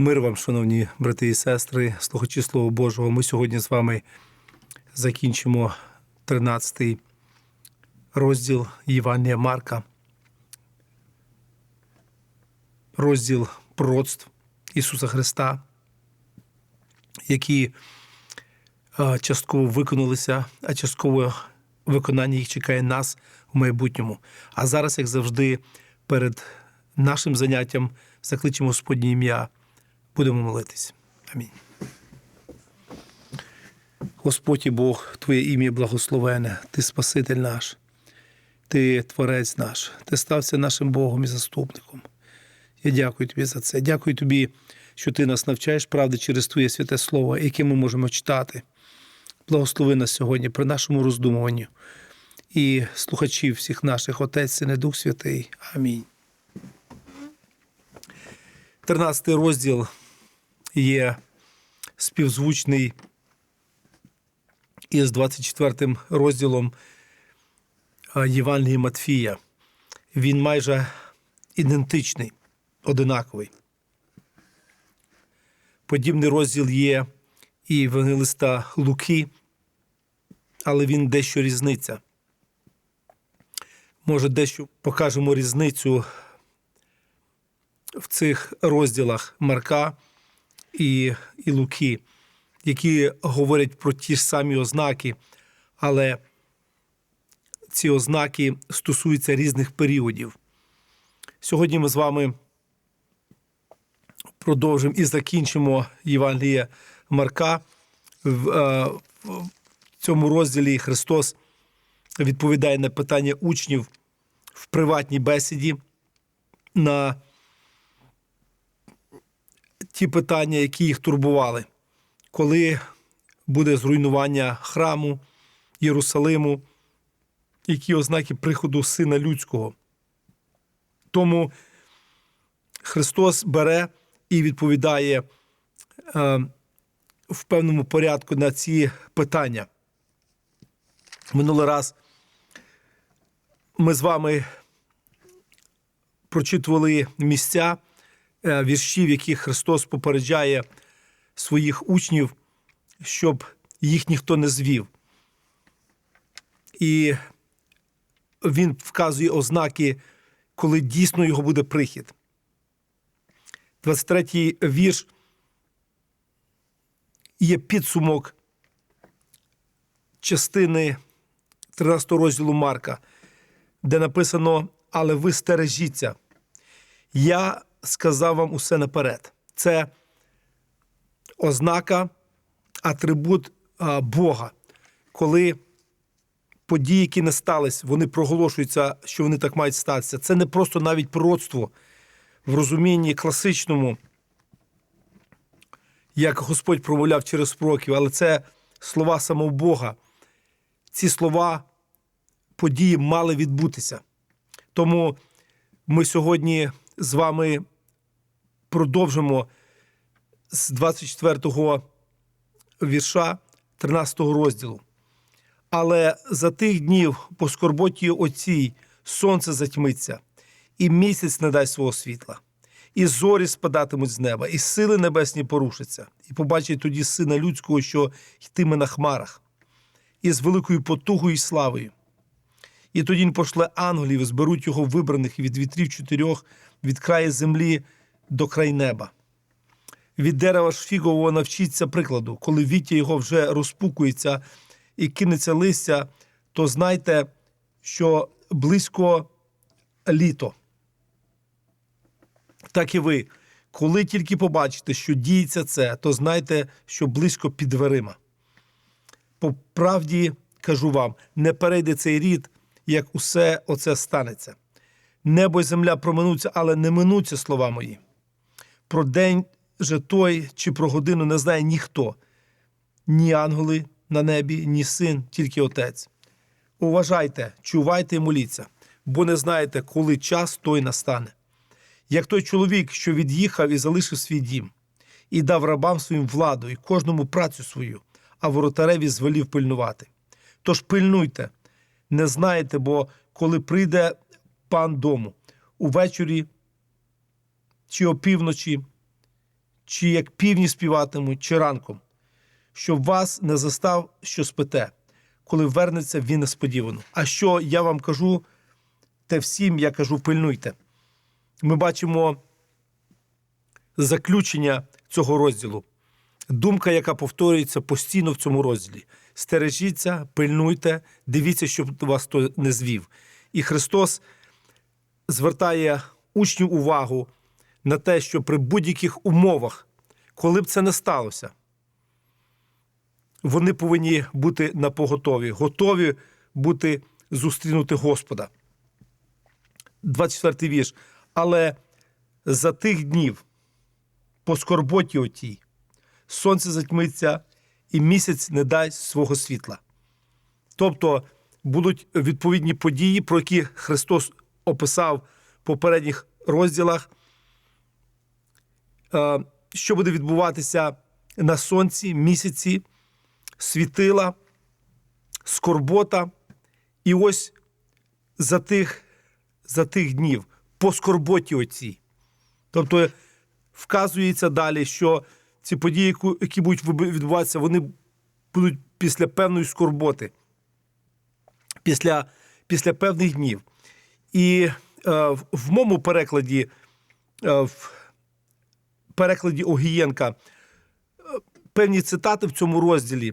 Мир вам, шановні брати і сестри, слухачі Слова Божого. Ми сьогодні з вами закінчимо 13-й розділ Євангелія Марка, розділ пророцтв Ісуса Христа, які частково виконалися, а частково виконання їх чекає нас в майбутньому. А зараз, як завжди, перед нашим заняттям закличемо Господнє ім'я. Будемо молитись. Амінь. Господь і Бог, Твоє ім'я благословене, Ти Спаситель наш, Ти Творець наш, Ти стався нашим Богом і заступником. Я дякую тобі за це. Дякую тобі, що ти нас навчаєш правди через Твоє святе Слово, яке ми можемо читати. Благослови нас сьогодні при нашому роздумуванні і слухачів всіх наших, Отець, Син і Дух Святий. Амінь. 13 розділ є співзвучний із 24 розділом Євангелії Матфія. Він майже ідентичний, одинаковий. Подібний розділ є і в Евангелиста Луки, але він дещо різниця. Може, дещо покажемо різницю в цих розділах Марка і, і Луки, які говорять про ті ж самі ознаки, але ці ознаки стосуються різних періодів. Сьогодні ми з вами продовжимо і закінчимо Євангелія Марка. В, е, в цьому розділі Христос відповідає на питання учнів в приватній бесіді. на ті питання, які їх турбували, коли буде зруйнування храму Єрусалиму, які ознаки приходу Сина Людського. Тому Христос бере і відповідає е, в певному порядку на ці питання. Минулий раз ми з вами прочитували місця віршів, яких Христос попереджає своїх учнів, щоб їх ніхто не звів. І він вказує ознаки, коли дійсно його буде прихід. 23-й вірш є підсумок частини 13 розділу Марка, де написано: Але ви стережіться. Я сказав вам усе наперед. Це ознака, атрибут Бога, коли події, які не стались, вони проголошуються, що вони так мають статися. Це не просто навіть пророцтво в розумінні класичному, як Господь промовляв через пророків, але це слова самого Бога. Ці слова, події мали відбутися. Тому ми сьогодні з вами продовжимо з 24-го вірша 13 розділу. Але за тих днів по скорботі оцій сонце затьмиться, і місяць не дасть свого світла, і зорі спадатимуть з неба, і сили небесні порушаться, і побачить тоді сина людського, що йтиме на хмарах, і з великою потугою і славою. І тоді він пошле ангелів, зберуть його вибраних від вітрів чотирьох від краю землі до край неба. Від дерева ж фігового навчіться прикладу, коли віття його вже розпукується і кинеться листя, то знайте, що близько літо. Так і ви, коли тільки побачите, що діється це, то знайте, що близько під дверима. По правді кажу вам, не перейде цей рід, як усе оце станеться. Небо й земля проминуться, але не минуться слова мої. Про день же той чи про годину не знає ніхто, ні ангели на небі, ні син, тільки отець. Уважайте, чувайте і моліться, бо не знаєте, коли час той настане. Як той чоловік, що від'їхав і залишив свій дім, і дав рабам своїм владу і кожному працю свою, а воротареві звелів пильнувати. Тож пильнуйте, не знаєте, бо коли прийде пан дому увечері чи опівночі, чи як півні співатимуть, чи ранком, щоб вас не застав, що спите, коли вернеться він несподівано. А що я вам кажу, те всім я кажу, пильнуйте. Ми бачимо заключення цього розділу. Думка, яка повторюється постійно в цьому розділі. Стережіться, пильнуйте, дивіться, щоб вас то не звів. І Христос звертає учнів увагу на те, що при будь-яких умовах, коли б це не сталося, вони повинні бути на поготові, готові бути зустрінути Господа. 24 вірш. Але за тих днів по скорботі отій сонце затьмиться і місяць не дасть свого світла. Тобто будуть відповідні події, про які Христос описав в попередніх розділах, Е, що буде відбуватися на сонці, місяці, світила, скорбота. І ось за тих, за тих днів по скорботі оцій. Тобто вказується далі, що ці події, які будуть відбуватися, вони будуть після певної скорботи, після, після певних днів. І е, в, моєму перекладі, е, в перекладі Огієнка, е, певні цитати в цьому розділі.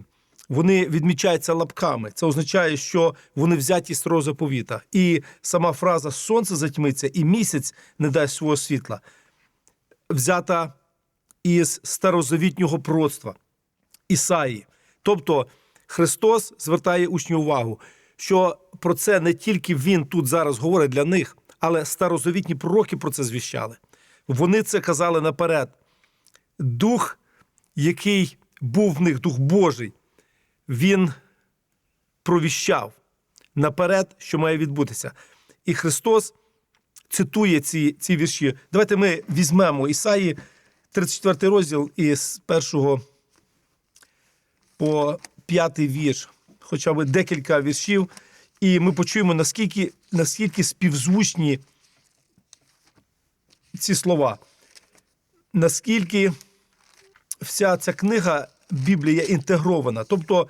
Вони відмічаються лапками. Це означає, що вони взяті з заповіта. І сама фраза Сонце затьмиться і місяць не дасть свого світла взята із старозавітнього пророцтва Ісаї. Тобто Христос звертає учню увагу, що про це не тільки Він тут зараз говорить для них, але старозавітні пророки про це звіщали. Вони це казали наперед. Дух, який був в них, Дух Божий, він провіщав наперед, що має відбутися. І Христос цитує ці, ці вірші. Давайте ми візьмемо Ісаї, 34 розділ із першого по п'ятий вірш, хоча б декілька віршів, і ми почуємо, наскільки, наскільки співзвучні ці слова, наскільки вся ця книга Біблія інтегрована. Тобто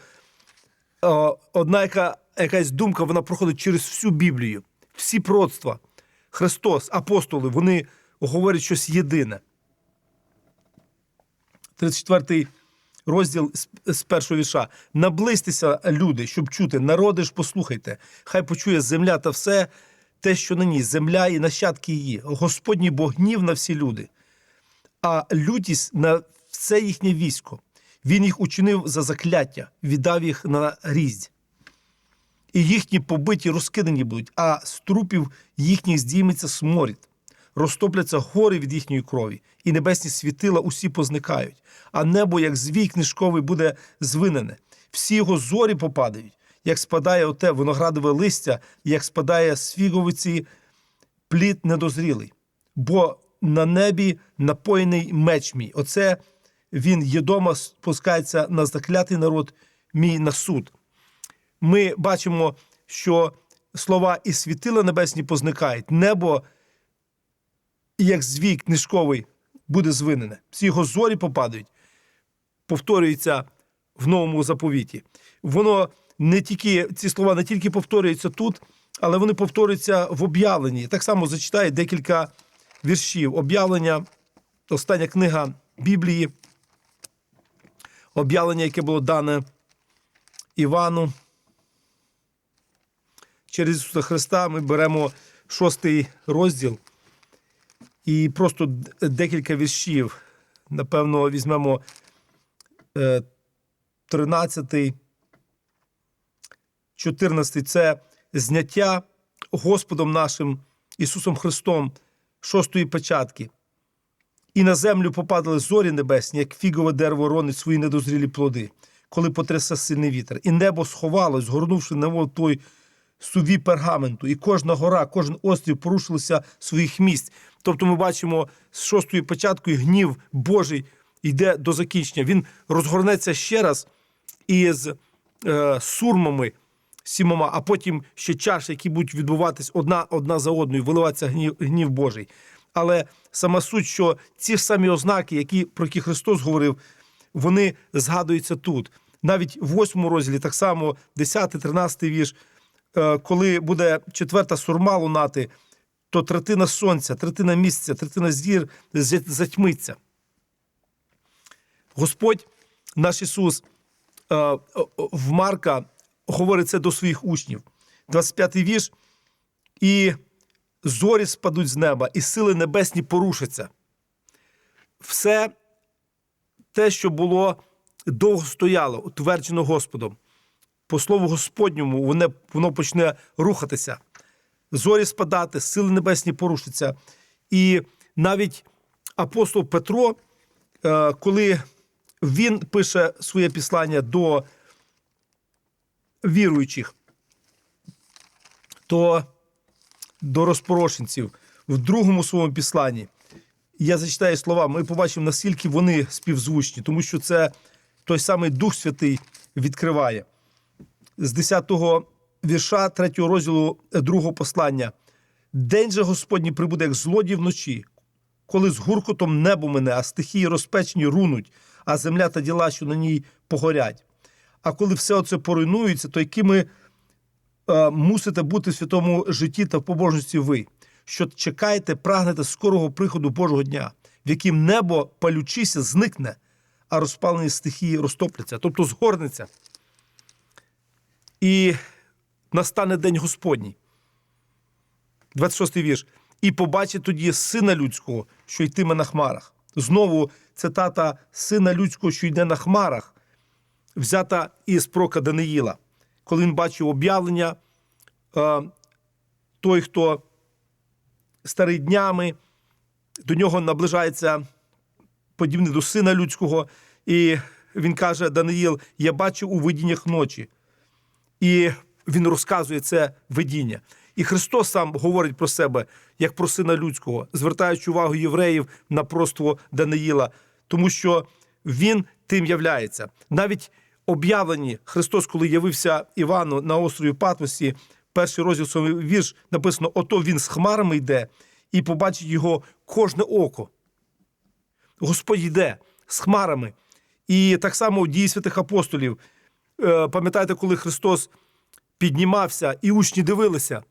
е, одна яка, якась думка вона проходить через всю Біблію, всі пророцтва. Христос, апостоли, вони говорять щось єдине. 34 розділ з- першого віша. Наблизьтеся, люди, щоб чути, народи ж послухайте. Хай почує земля та все те, що на ній, земля і нащадки її. Господній Бог гнів на всі люди, а лютість на все їхнє військо. Він їх учинив за закляття, віддав їх на різь. І їхні побиті розкидані будуть, а з трупів їхніх здійметься сморід. Розтопляться гори від їхньої крові, і небесні світила усі позникають, а небо, як звій книжковий, буде звинене. Всі його зорі попадають, як спадає оте виноградове листя, як спадає з фіговиці плід недозрілий. Бо на небі напоєний меч мій. Оце він єдома спускається на заклятий народ мій на суд ми бачимо, що слова і світила небесні позникають, небо, як звій книжковий, буде звинене. Всі його зорі попадають, повторюється в новому заповіті. Воно не тільки ці слова не тільки повторюються тут, але вони повторюються в об'явленні. Так само зачитаю декілька віршів. Об'явлення, остання книга Біблії, об'явлення, яке було дане Івану через Ісуса Христа ми беремо шостий розділ і просто декілька віршів. Напевно, візьмемо е, 13, 14. Це зняття Господом нашим Ісусом Христом шостої печатки. І на землю попадали зорі небесні, як фігове дерево ронить свої недозрілі плоди, коли потрясе сильний вітер. І небо сховалось, згорнувши на той суві пергаменту, і кожна гора, кожен острів порушилися своїх місць. Тобто ми бачимо з шостою початкою гнів Божий йде до закінчення. Він розгорнеться ще раз із е, сурмами сімома, а потім ще чаші, які будуть відбуватись одна, одна за одною, виливатися гнів, гнів Божий. Але сама суть, що ці ж самі ознаки, які, про які Христос говорив, вони згадуються тут. Навіть в восьмому розділі, так само 10, 13 вірш, е, коли буде четверта сурма лунати, то третина сонця, третина місяця, третина зір затьмиться. Господь, наш Ісус, е, в Марка говорить це до своїх учнів. 25-й вірш. І зорі спадуть з неба, і сили небесні порушаться. Все те, що було довго стояло, утверджено Господом. По слову Господньому, воно почне рухатися. Зорі спадати, сили небесні порушаться. І навіть апостол Петро, е, коли він пише своє післання до віруючих, то до розпорошенців в другому своєму післанні. Я зачитаю слова, ми побачимо, наскільки вони співзвучні, тому що це той самий Дух Святий відкриває. З 10-го вірша 3 розділу 2 послання. День же Господній прибуде, як злодій вночі, коли з гуркотом небо мене, а стихії розпечені рунуть, а земля та діла, що на ній погорять. А коли все оце поруйнується, то якими е, мусите бути в святому житті та в побожності ви, що чекаєте, прагнете скорого приходу Божого дня, в яким небо палючися зникне, а розпалені стихії розтопляться, тобто згорнеться. І настане день Господній. 26 вірш. І побачить тоді сина людського, що йтиме на хмарах. Знову цитата сина людського, що йде на хмарах, взята із прока Даниїла. Коли він бачив об'явлення, е, той, хто старий днями, до нього наближається подібний до сина людського, і він каже: Даниїл, я бачив у видіннях ночі. І він розказує це видіння. І Христос сам говорить про себе як про сина людського, звертаючи увагу євреїв на просто Даниїла, тому що він тим являється. Навіть об'явлені Христос, коли явився Івану на острові Патмосі, перший розділ свій вірш написано: ото він з хмарами йде, і побачить його кожне око. Господь йде з хмарами. І так само в дії святих апостолів. Е, Пам'ятаєте, коли Христос піднімався, і учні дивилися,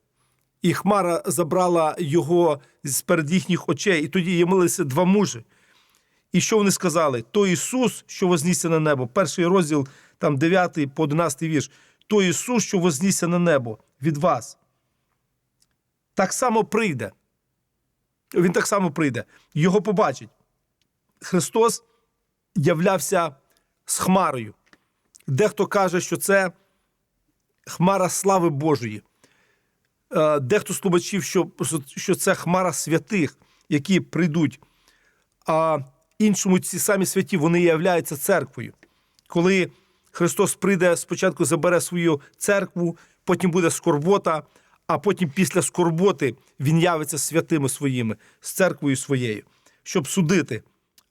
і хмара забрала його з перед їхніх очей, і тоді явилися два мужі. І що вони сказали? То Ісус, що вознісся на небо, перший розділ, там 9 по 11 вірш, то Ісус, що вознісся на небо від вас. Так само прийде. Він так само прийде. Його побачить. Христос являвся з хмарою. Дехто каже, що це хмара слави Божої. Е, Дехто з тлумачів, що, що це хмара святих, які прийдуть. А іншому ці самі святі вони являються церквою. Коли Христос прийде, спочатку забере свою церкву, потім буде скорбота, а потім після скорботи він явиться святими своїми, з церквою своєю, щоб судити.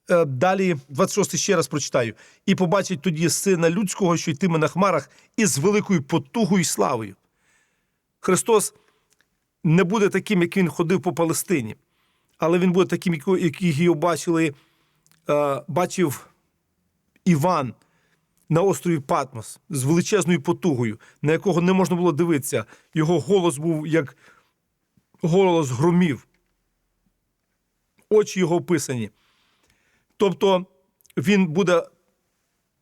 Е, Далі, 26 ще раз прочитаю. І побачить тоді сина людського, що йтиме на хмарах, із великою потугою і славою. Христос не буде таким, як він ходив по Палестині, але він буде таким, який його бачили, е, бачив Іван на острові Патмос з величезною потугою, на якого не можна було дивитися. Його голос був як голос громів. Очі його описані. Тобто він буде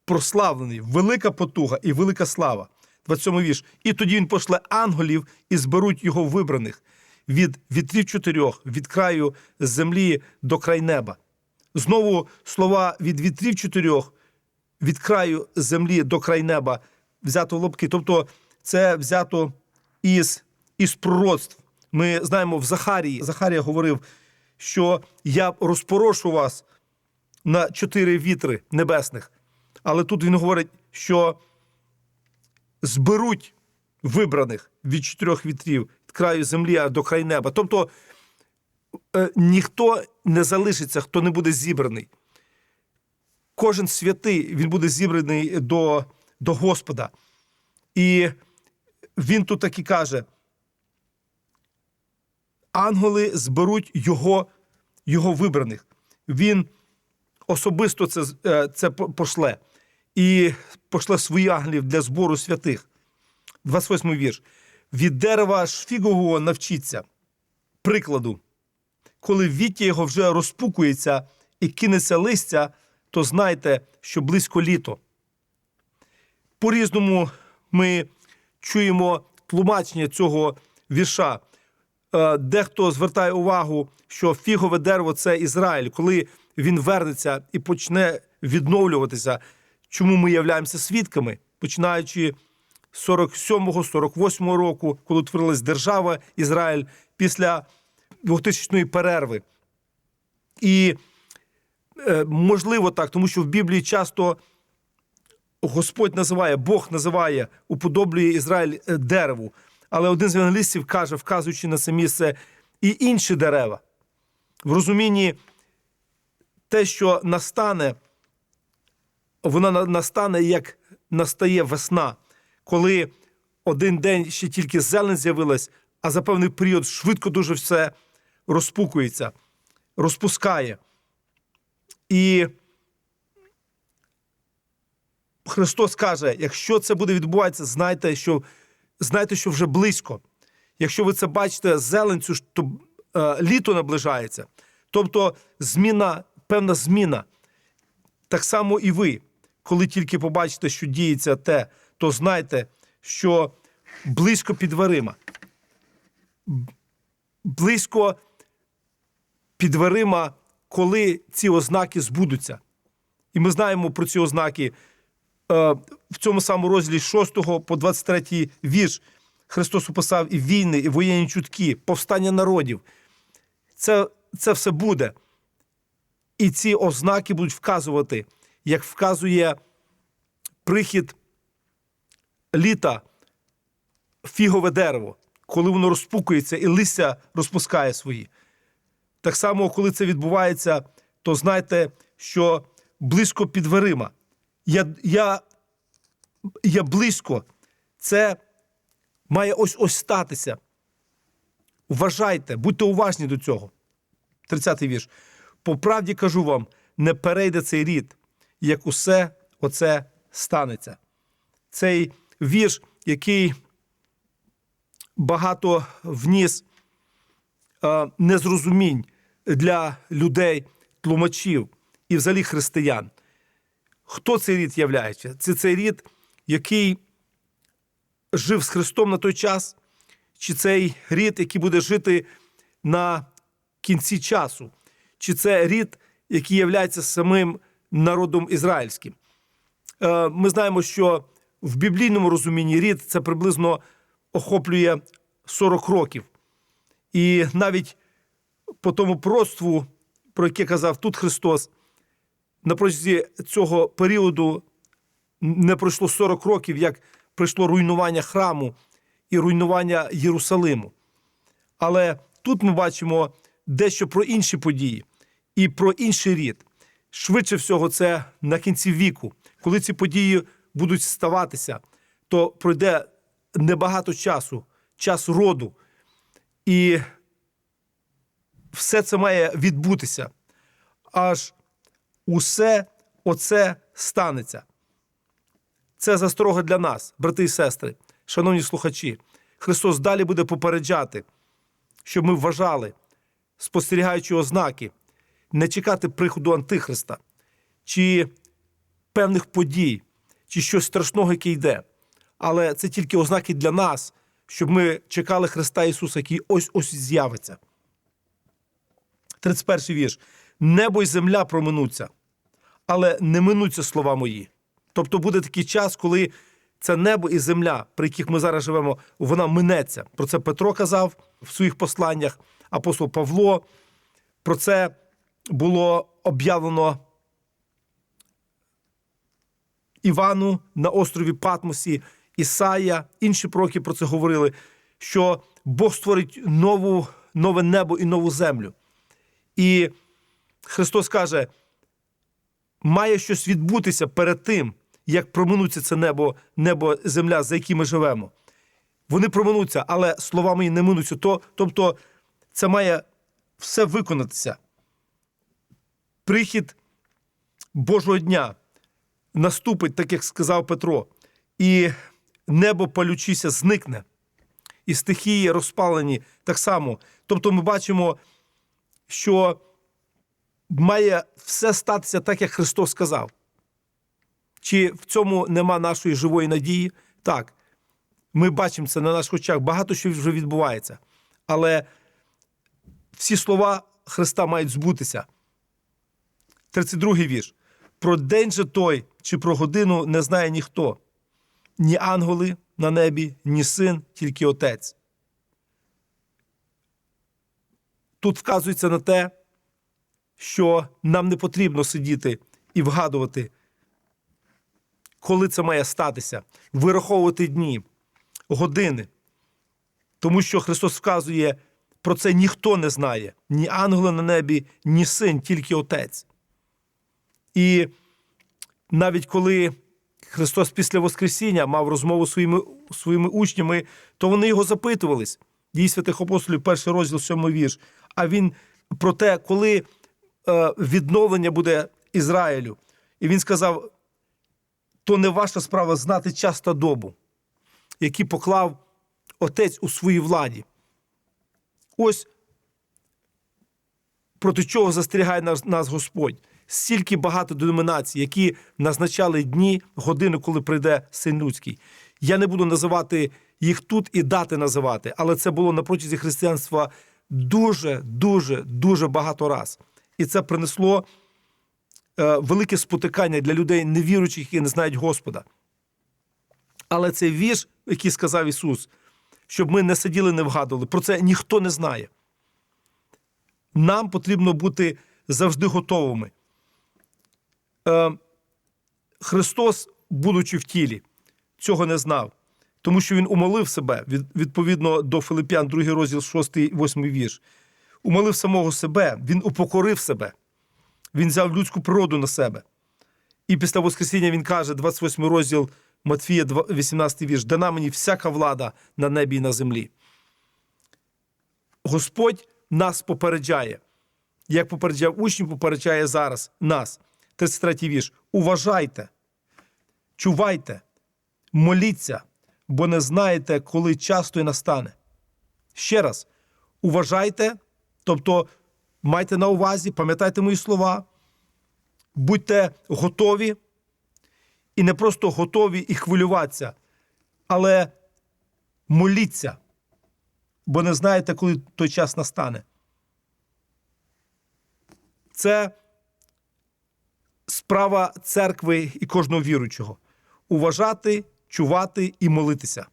прославлений, велика потуга і велика слава. 27 вірш. І тоді він пошле ангелів і зберуть його вибраних від вітрів чотирьох, від краю землі до край неба. Знову слова від вітрів чотирьох, від краю землі до край неба взято в лобки. Тобто це взято із, із пророцтв. Ми знаємо в Захарії. Захарія говорив, що я розпорошу вас на чотири вітри небесних. Але тут він говорить, що зберуть вибраних від чотирьох вітрів від краю землі а до краю неба. Тобто е, ніхто не залишиться, хто не буде зібраний. Кожен святий він буде зібраний до, до Господа. І він тут так і каже: ангели зберуть його його вибраних. Він особисто це, е, це пошле і пошле своїх ангелів для збору святих. 28 вірш. Від дерева ж фігового навчіться. Прикладу, коли віття його вже розпукується і кинеться листя, то знайте, що близько літо. По-різному ми чуємо тлумачення цього вірша. Е, Дехто звертає увагу, що фігове дерево це Ізраїль, коли він вернеться і почне відновлюватися. Чому ми являємося свідками, починаючи з 47-го, 48-го року, коли утворилась держава Ізраїль після 2000-ї перерви. І е, можливо так, тому що в Біблії часто Господь називає, Бог називає, уподоблює Ізраїль е, дереву. Але один з евангелістів каже, вказуючи на це місце, і інші дерева. В розумінні те, що настане, вона настане, як настає весна, коли один день ще тільки зелень з'явилась, а за певний період швидко дуже все розпукується, розпускає. І Христос каже: якщо це буде відбуватися, знайте, що, знайте, що вже близько. Якщо ви це бачите, зелень цю ж, то е, літо наближається. Тобто зміна, певна зміна. Так само і ви, коли тільки побачите, що діється те, то знайте, що близько під дверима. Близько під дверима, коли ці ознаки збудуться. І ми знаємо про ці ознаки е, в цьому самому розділі 6 по 23 вірш. Христос описав і війни, і воєнні чутки, повстання народів. Це, це все буде. І ці ознаки будуть вказувати, як вказує прихід літа фігове дерево, коли воно розпукується і листя розпускає свої. Так само, коли це відбувається, то знайте, що близько під дверима. Я, я, я близько. Це має ось ось статися. Вважайте, будьте уважні до цього. 30-й вірш. По правді кажу вам, не перейде цей рід, як усе оце станеться. Цей вірш, який багато вніс е, незрозумінь для людей, тлумачів і взагалі християн. Хто цей рід являється? Це цей рід, який жив з Христом на той час, чи цей рід, який буде жити на кінці часу, чи це рід, який являється самим народом ізраїльським. Е, Ми знаємо, що в біблійному розумінні рід це приблизно охоплює 40 років. І навіть по тому пророцтву, про яке казав тут Христос, на протязі цього періоду не пройшло 40 років, як прийшло руйнування храму і руйнування Єрусалиму. Але тут ми бачимо дещо про інші події і про інший рід. Швидше всього, це на кінці віку. Коли ці події будуть ставатися, то пройде небагато часу, час роду. І все це має відбутися. Аж усе оце станеться. Це засторога для нас, брати і сестри, шановні слухачі. Христос далі буде попереджати, щоб ми вважали, спостерігаючи ознаки, не чекати приходу Антихриста, чи певних подій, чи щось страшного, яке йде. Але це тільки ознаки для нас, щоб ми чекали Христа Ісуса, який ось ось з'явиться. 31 вірш. Небо й земля проминуться, але не минуться слова мої. Тобто буде такий час, коли це небо і земля, при яких ми зараз живемо, вона минеться. Про це Петро казав в своїх посланнях, апостол Павло. Про це було об'явлено Івану на острові Патмосі, Ісая, інші пророки про це говорили, що Бог створить нову, нове небо і нову землю. І Христос каже, має щось відбутися перед тим, як проминуться це небо, небо, земля, за які ми живемо. Вони проминуться, але слова мої не минуться. То, тобто, це має все виконатися. Прихід Божого дня наступить, так як сказав Петро, і небо палючися зникне, і стихії розпалені так само. Тобто ми бачимо, що має все статися так, як Христос сказав. Чи в цьому нема нашої живої надії? Так. Ми бачимо це на наших очах. Багато що вже відбувається. Але всі слова Христа мають збутися. 32-й вірш. Про день же той чи про годину не знає ніхто, ні ангели на небі, ні син, тільки отець. Тут вказується на те, що нам не потрібно сидіти і вгадувати, коли це має статися, вираховувати дні, години. Тому що Христос вказує, про це ніхто не знає, ні ангели на небі, ні син, тільки Отець. І навіть коли Христос після Воскресіння мав розмову зі своїми, своїми учнями, то вони його запитувались. Дій святих апостолів, перший розділ, сьомий вірш. А він про те, коли е, відновлення буде Ізраїлю. І він сказав: то не ваша справа знати час та добу, які поклав Отець у своїй владі. Ось проти чого застерігає нас Господь. Стільки багато деномінацій, які назначали дні, години, коли прийде син людський. Я не буду називати їх тут і дати називати, але це було на протязі християнства дуже, дуже, дуже багато раз. І це принесло е, велике спотикання для людей, невіруючих, які не знають Господа. Але цей вірш, який сказав Ісус, щоб ми не сиділи, не вгадували, про це ніхто не знає. Нам потрібно бути завжди готовими. Е, Христос, будучи в тілі, цього не знав, тому що Він умолив себе відповідно до Филип'ян, 2 розділ 6, 8 вірш. Умолив самого себе, Він упокорив себе, Він взяв людську природу на себе. І після Воскресіння Він каже, 28 розділ Матфія, 18 вірш, дана мені всяка влада на небі і на землі. Господь нас попереджає. Як попереджав учнів, попереджає зараз нас. 33 вірш. Уважайте, чувайте, моліться, бо не знаєте, коли час той настане. Ще раз, уважайте, тобто майте на увазі, пам'ятайте мої слова, будьте готові і не просто готові і хвилюватися, але моліться, бо не знаєте, коли той час настане. Це справа церкви і кожного віруючого уважати, чувати і молитися.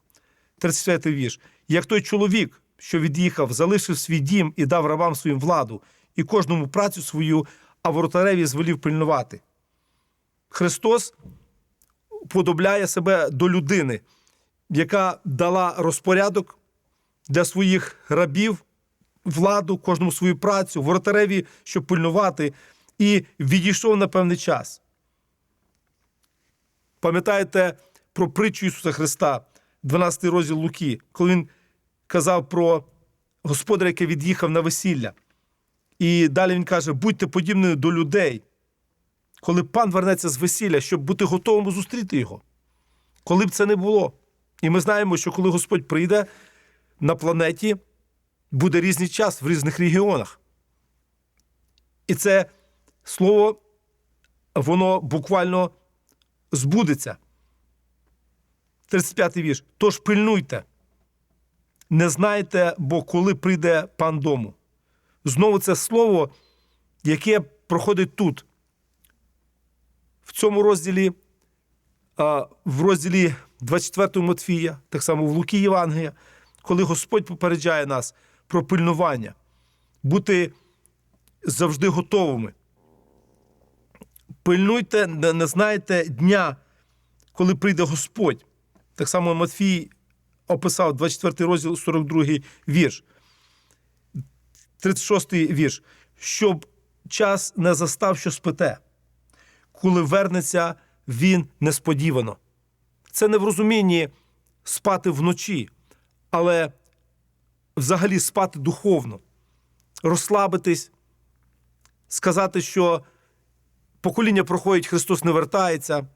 34 вірш. Як той чоловік, що від'їхав, залишив свій дім і дав рабам своїм владу, і кожному працю свою, а воротареві звелів пильнувати. Христос подобляє себе до людини, яка дала розпорядок для своїх рабів, владу, кожному свою працю, воротареві, щоб пильнувати, і відійшов на певний час. Пам'ятаєте про притчу Ісуса Христа, 12 розділ Луки, коли Він казав про господаря, який від'їхав на весілля. І далі він каже: будьте подібними до людей, коли пан вернеться з весілля, щоб бути готовим зустріти його. Коли б це не було. І ми знаємо, що коли Господь прийде на планеті, буде різний час в різних регіонах. І це слово, воно буквально збудеться. 35-й вірш. Тож пильнуйте, не знайте, бо коли прийде пан дому. Знову це слово, яке проходить тут, в цьому розділі, в розділі 24 Матфія, так само в Луки Євангелія, коли Господь попереджає нас про пильнування, бути завжди готовими. Пильнуйте, не знаєте дня, коли прийде Господь. Так само Матфій описав 24 розділ, 42 вірш. 36 вірш. Щоб час не застав, що спите, коли вернеться він несподівано. Це не в розумінні спати вночі, але взагалі спати духовно, розслабитись, сказати, що покоління проходять, Христос не вертається.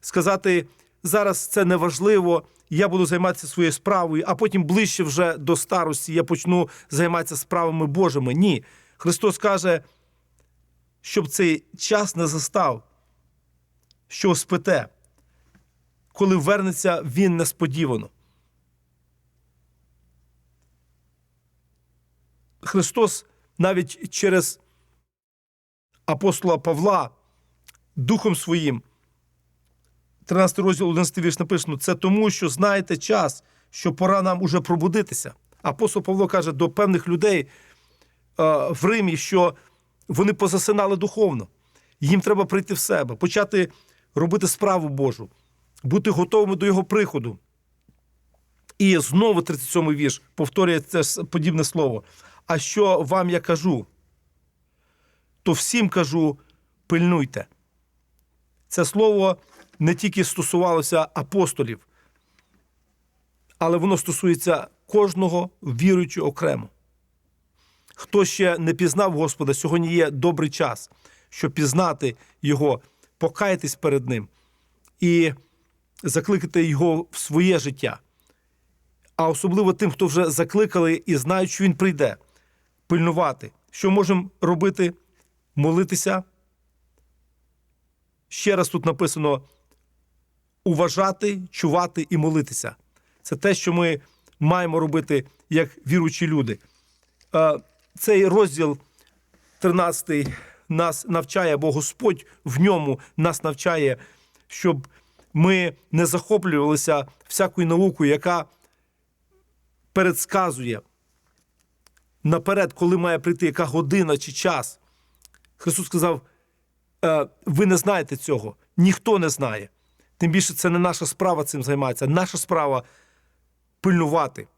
Сказати, зараз це не важливо, я буду займатися своєю справою, а потім ближче вже до старості я почну займатися справами Божими. Ні. Христос каже, щоб цей час не застав, що спите, коли вернеться він несподівано. Христос навіть через апостола Павла Духом Своїм, 13 розділ 11 вірш написано, це тому, що знаєте час, що пора нам уже пробудитися. Апостол Павло каже до певних людей е, в Римі, що вони позасинали духовно. Їм треба прийти в себе, почати робити справу Божу, бути готовими до його приходу. І знову 37-й вірш повторює це подібне слово. А що вам я кажу? То всім кажу, пильнуйте. Це слово не тільки стосувалося апостолів, але воно стосується кожного віруючого окремо. Хто ще не пізнав Господа, сьогодні є добрий час, щоб пізнати Його, покаятись перед Ним і закликати Його в своє життя. А особливо тим, хто вже закликали і знають, що він прийде, пильнувати. Що можемо робити? Молитися. Ще раз тут написано уважати, чувати і молитися. Це те, що ми маємо робити як віруючі люди. Е, Цей розділ 13 нас навчає, бо Господь в ньому нас навчає, щоб ми не захоплювалися всякою наукою, яка передсказує наперед, коли має прийти яка година чи час. Христос сказав: «Е, ви не знаєте цього, ніхто не знає. Тим більше це не наша справа цим займатися. Наша справа пильнувати,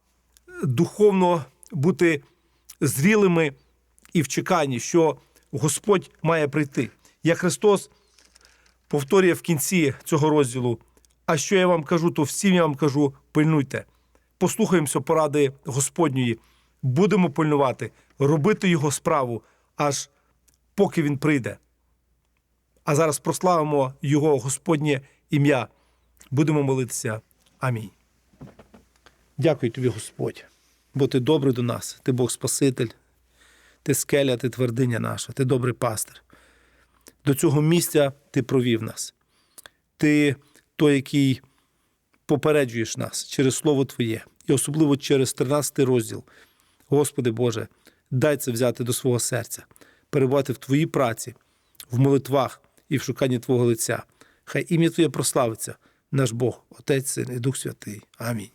духовно бути зрілими і в чеканні, що Господь має прийти. Як Христос повторює в кінці цього розділу: а що я вам кажу, то всім я вам кажу, пильнуйте. Послухаємося поради Господньої, будемо пильнувати, робити його справу, аж поки він прийде. А зараз прославимо Його Господнє ім'я. Будемо молитися. Амінь. Дякую тобі, Господь, бо ти добрий до нас, ти Бог Спаситель, ти скеля, ти твердиня наша, ти добрий пастир. До цього місця ти провів нас. Ти той, який попереджуєш нас через Слово Твоє, і особливо через 13 розділ. Господи Боже, дай це взяти до свого серця, перебувати в Твоїй праці, в молитвах і в шуканні Твого лиця. Хай ім'я Твоє прославиться, наш Бог, Отець, Син і Дух Святий. Амінь.